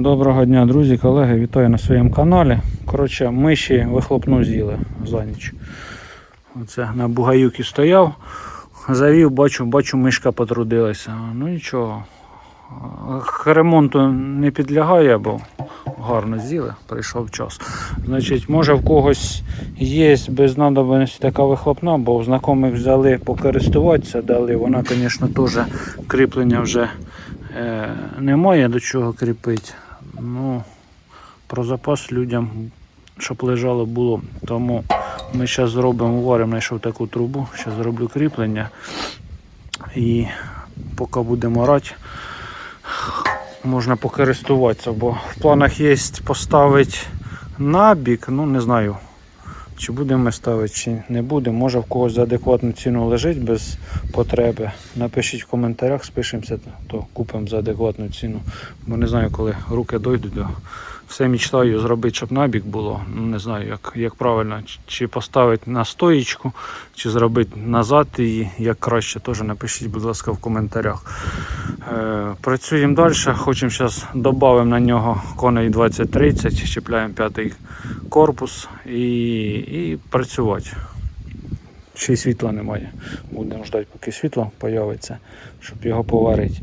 Доброго дня, друзі, колеги, вітаю на своєму каналі. Коротше, миші вихлопну з'їли за ніч. Оце на бугаюки стояв, завів, бачу, бачу, мишка потрудилася. Ну нічого. Ремонту не підлягає, бо гарно з'їли, прийшов час. Значить, може в когось є без надобності така вихлопна, бо у знайомих взяли покористуватися, дали. Вона, звісно, теж кріплення вже е, немає до чого кріпити. Ну, про запас людям, щоб лежало було. Тому ми зараз зробимо, уваримо, знайшов таку трубу, зараз зроблю кріплення. І поки будемо рати, можна покористуватися, бо в планах є поставити набік, ну не знаю. Чи будемо ми ставити, чи не будемо. Може в когось за адекватну ціну лежить без потреби. Напишіть в коментарях, спишемося, то купимо за адекватну ціну. Бо не знаю, коли руки дойдуть до. Все мечтаю зробити, щоб набік було. Ну, не знаю, як, як правильно. Чи- поставити на стоїчку, чи зробити назад її, як краще, теж напишіть, будь ласка, в коментарях. Е, працюємо далі. Хочемо зараз додамо на нього коней 20-30, чіпляємо п'ятий корпус і, і працювати. Ще й світла немає. Будемо ждати, поки світло з'явиться, щоб його поварити.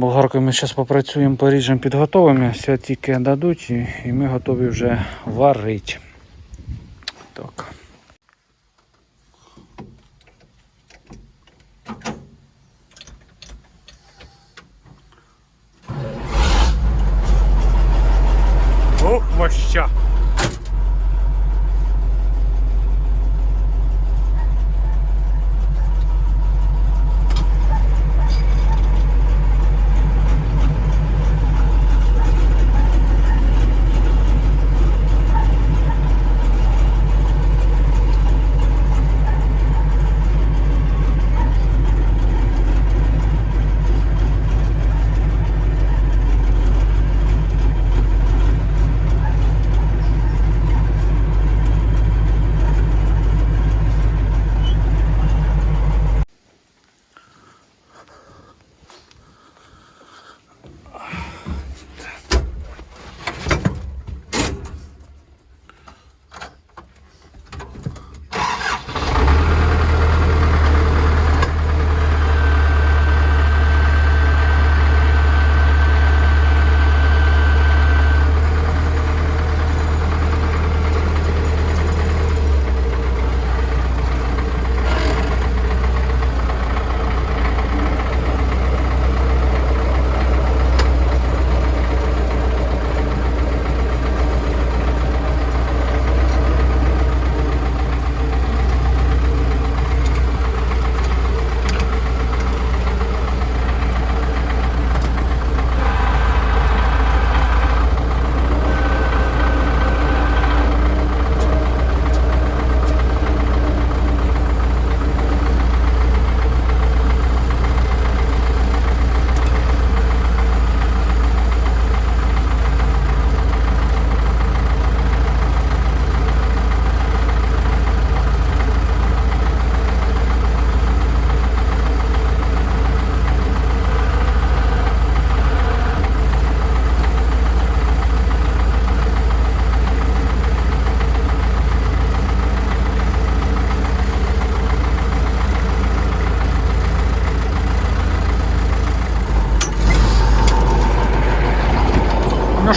Болгаркою ми зараз попрацюємо, поріжемо, підготовимо, все тільки дадуть і, і ми готові вже варити. Так. Ох, моща!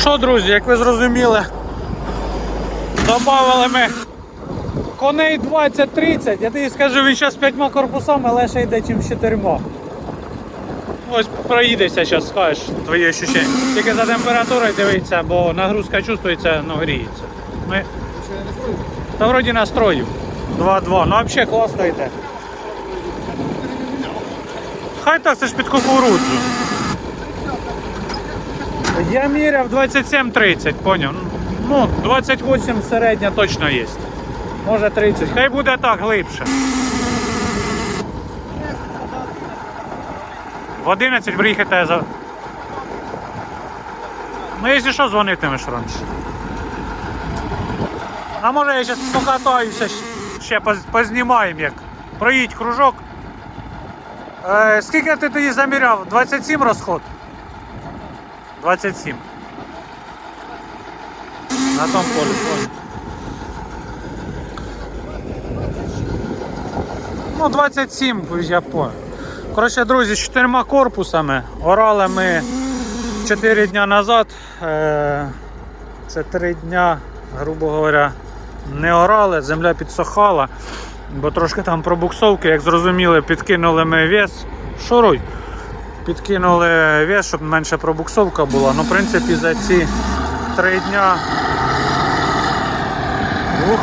Що, друзі, як ви зрозуміли, додали ми коней 20-30. Я тобі скажу, він зараз п'ятьма корпусами лише йде, чим з чотирма. Ось проїдеться зараз, скажеш твої ощущення. Тільки за температурою дивиться, бо нагрузка чувствується, ну гріється. Ми... Та вроді настрою. 2-2. Ну взагалі класно йде. Хай так, це ж під кукурудзу. Я міряв 27-30, поняв. Ну, 28 середня точно є. Може 30. Хай буде так глибше. В 11 приїхати за. Ну, якщо що, дзвонитимеш раніше. А може я зараз покатаюся, ще познімаємо як. Проїдь кружок. Е, скільки ти тоді заміряв? 27 розход? 27. На полі. понял. Ну, 27, я понял. Коротше, друзі, з чотирма корпусами. Орали ми 4 дня назад. Е, Це 3 дня, грубо говоря, не орали, земля підсохала, бо трошки там пробуксовки, як зрозуміли, підкинули ми вес. Шуруй. Підкинули вес, щоб менше пробуксовка була. Ну, в принципі, за ці 3 дня. Ух.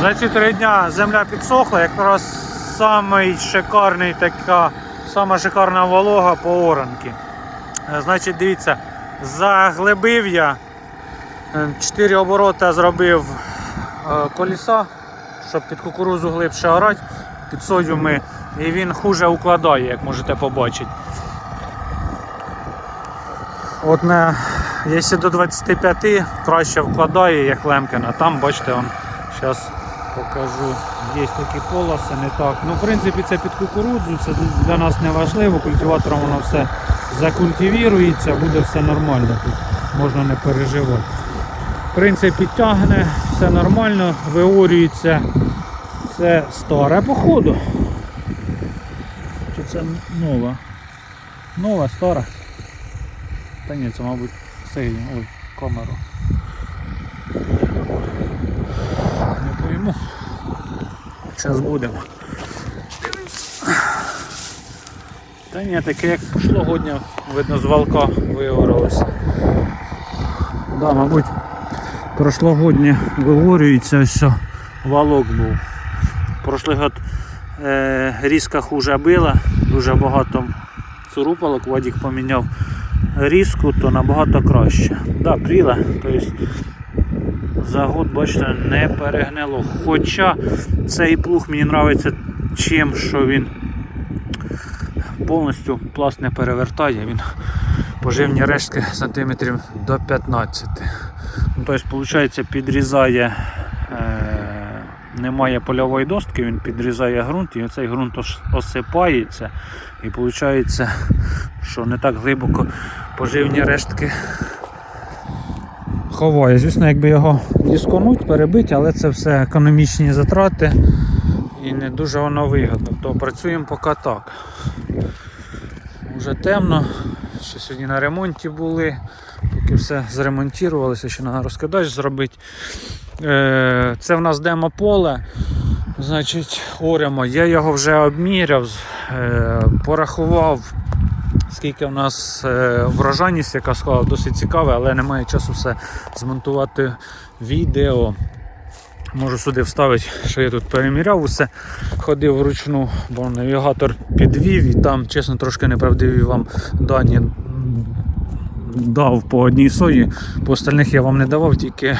За ці три дня земля підсохла, якраз самий шикарний така, сама шикарна волога по оранки. Е, Значить, дивіться, заглибив я 4 обороти зробив е, коліса, щоб під кукурузу глибше орати, під сою ми, і він хуже укладає, як можете побачити. От на, якщо до 25 краще вкладає, як Лемкина. Там, бачите, он, зараз покажу, є такі полоси, не так. Ну, в принципі, це під кукурудзу, це для нас не важливо, культиватором воно все закультивірується, буде все нормально тут, можна не переживати. В принципі, тягне, все нормально, виорюється. Це старе походу. Це нова? Нова, стара. Та ні, це, мабуть, синя. Ой, камеру. Не пойму. Зараз будемо. Та ні, таке як прошлогодня, видно, з валка виоралося. Да, мабуть, прошлогоднє виорюється, ось що валок був. Прошлий год різка хуже била, дуже багато цурупалок, Вадік поміняв різку, то набагато краще. Да, пріла, тобто за год, бачите, не перегнило. Хоча цей плуг мені подобається чим, що він повністю пласт не перевертає, він поживні рештки сантиметрів до 15. Ну, тобто, виходить, підрізає, е, немає польової достки, він підрізає ґрунт і цей ґрунт осипається. І виходить, що не так глибоко поживні рештки ховає. Звісно, якби його дисконуть, перебити, але це все економічні затрати і не дуже воно вигодно. То працюємо поки так. Вже темно, ще сьогодні на ремонті були, поки все зремонтувалося, ще треба розкидач зробити. Е, Це в нас демо-поле. Значить, оремо. Я його вже обміряв, е, порахував, скільки в нас е, врожайність, яка склала, досить цікаве, але немає часу все змонтувати відео. Можу сюди вставити, що я тут переміряв усе, ходив вручну, бо навігатор підвів і там, чесно, трошки неправдиві вам дані дав по одній сої, по остальних я вам не давав, тільки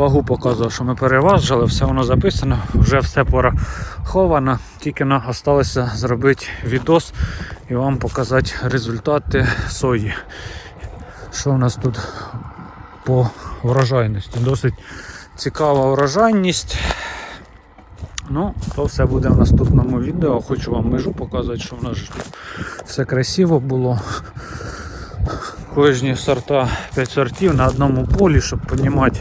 вагу показував, що ми переважили, все воно записано, вже все пораховано, тільки нам залишилося зробити відос і вам показати результати сої. Що у нас тут по врожайності? Досить цікава врожайність. Ну, то все буде в наступному відео. Хочу вам межу показати, що в нас все красиво було. Кожні сорта 5 сортів на одному полі, щоб піднімати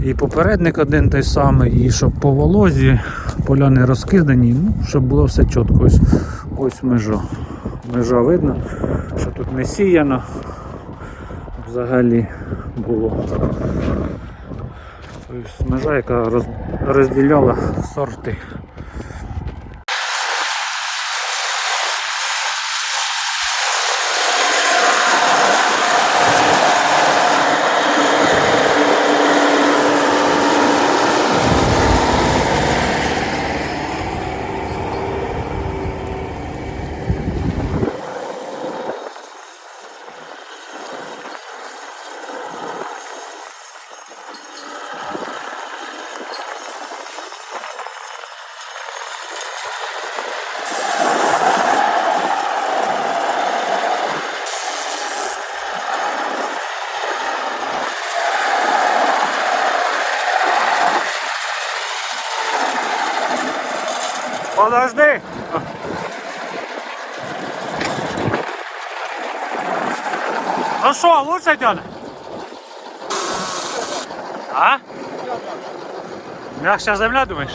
і попередник один той самий, і щоб по волозі поля не розкидані, ну, щоб було все чітко. Ось, ось межа. Межа видно, що тут не сіяно. Взагалі було. Тобто межа, яка розділяла сорти. Ну що, лучше Дяна? А? Мягша земля, думаєш?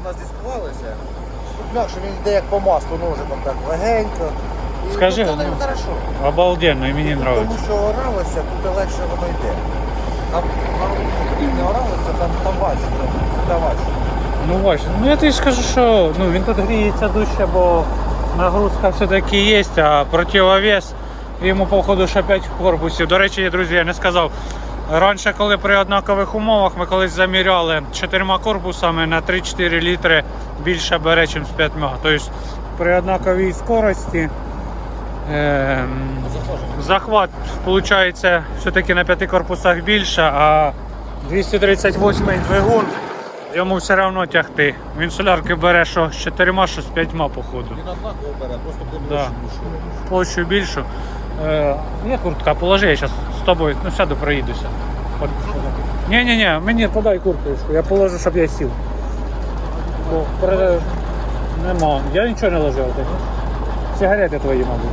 У нас дискувалося. Тут м'якше він йде як по маслу ножиком так легенько. І Скажи, тут, ну. хорошо. Обалденно, і мені Тому що оралося, тут легше воно йде. Там, там не оралося, там, там важче, там важче. Ну бач, ну я тобі скажу, що ну, він тут гріється дужче, бо нагрузка все-таки є, а противовес йому походу ще 5 корпусів. До речі, друзі, я не сказав. Раніше, коли при однакових умовах ми колись заміряли чотирма корпусами на 3-4 літри більше бере, ніж з п'ятьма. Тобто при однаковій скорості ем, захват виходить все-таки на п'яти корпусах більше, а 238 двигун йому все одно тягти. Він солярки бере що з чотирма, що з п'ятьма походу. Він однаково бере, просто Да. більше. Площу більшу. Е, є куртка, положи, я зараз з тобою ну, сяду, проїдуся. Ні, ні, ні, мені подай курточку, я положу, щоб я сів. Бо пере- Нема. Я нічого не ложив. так. Сигарети твої, мабуть.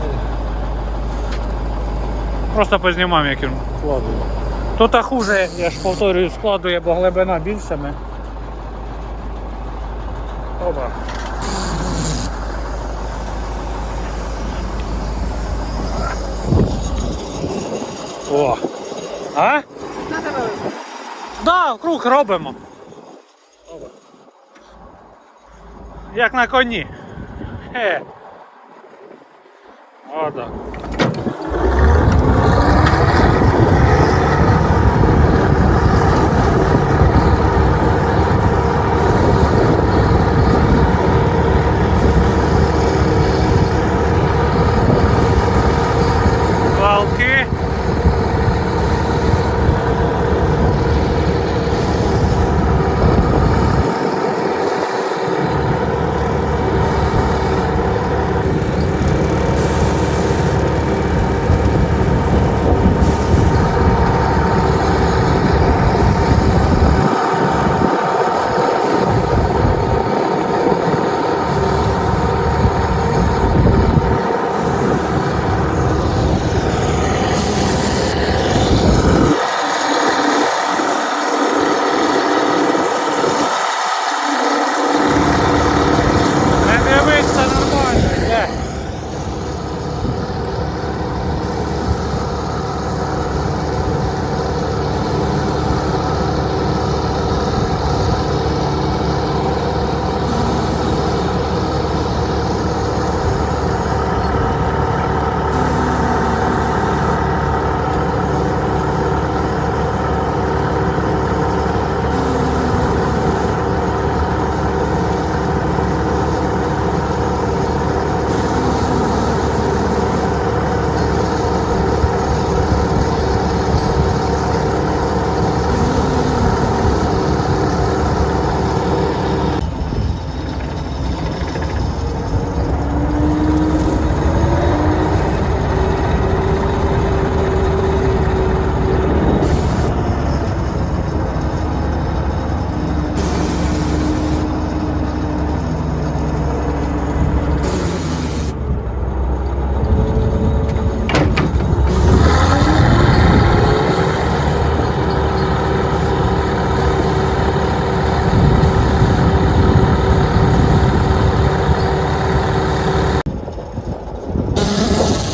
Просто познімаємо, як він складує. Тут хуже, я ж повторюю, складує, бо глибина більшими. Опа. О. А? Да, круг робимо. Як на коні. Хе. О, так.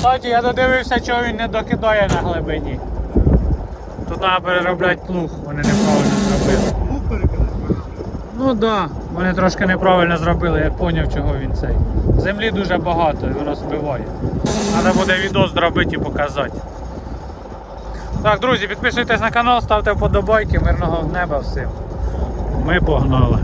Кстати, я додивився, чого він не докидає на глибині. Тут треба переробляти плуг, вони неправильно зробили. Ну, перекидати. Ну так, да, вони трошки неправильно зробили, я зрозумів, чого він цей. Землі дуже багато, і воно збиває. Треба буде відос зробити і показати. Так, друзі, підписуйтесь на канал, ставте вподобайки, мирного неба всім. Ми погнали.